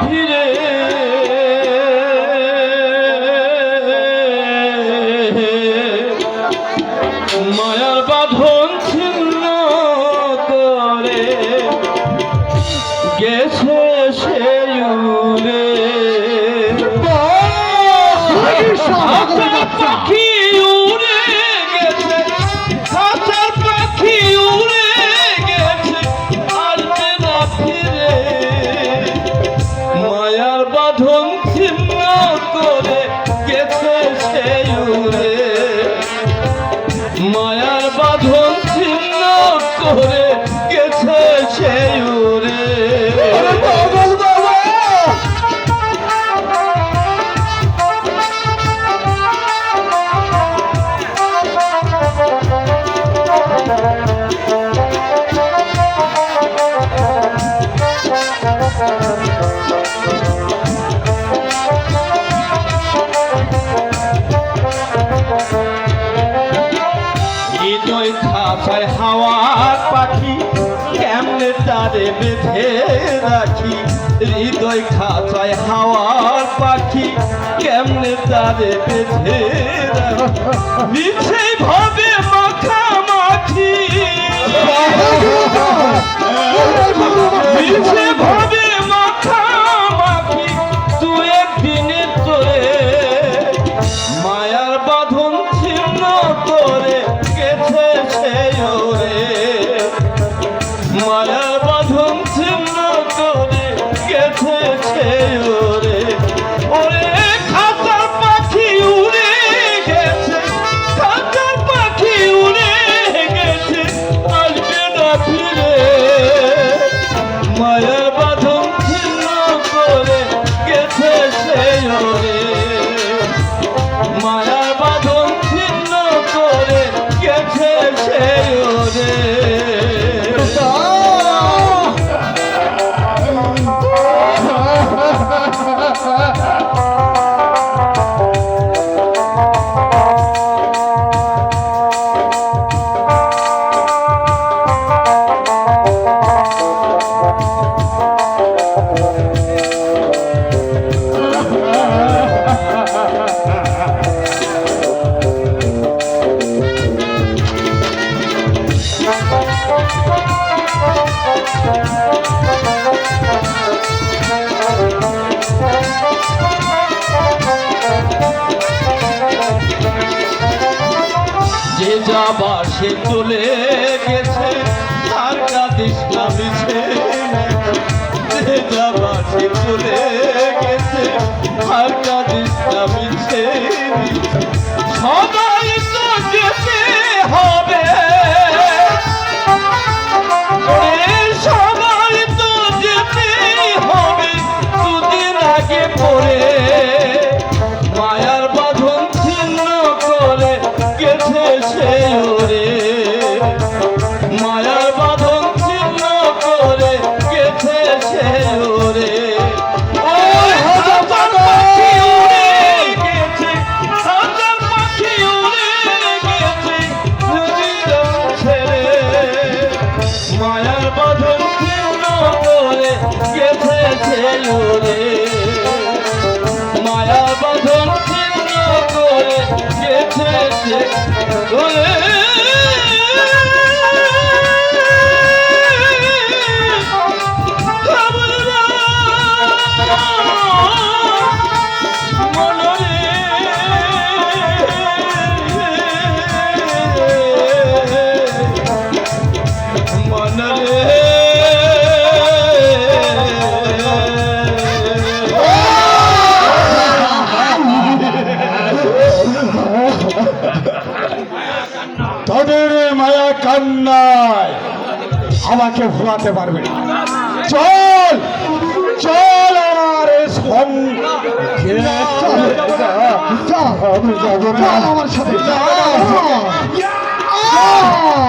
ফিরে। মায়ার বাঁধন ছিন্ন করে গেছে সে উড়ে পাখি তারে বেঁধে রাখি। হৃদয় খাঁচায় হাওয়ার পাখি। কেমনে তারে বেঁধে রাখি? ভাবে মাখা মাখি। ভাবে যাবার সে চলে গেছে ঢাকা দিশলা মিছে যাবার সে চলে গেছে ঢাকা দিশলা মিছে সবাই তো যেতে হবে। খেলো রে মায়া বাঁধন ছিন্ন করে গেছে মায়া কান্নায়। আমাকে ভোলাতে পারবে না। চল চল আমার আমার সাথে।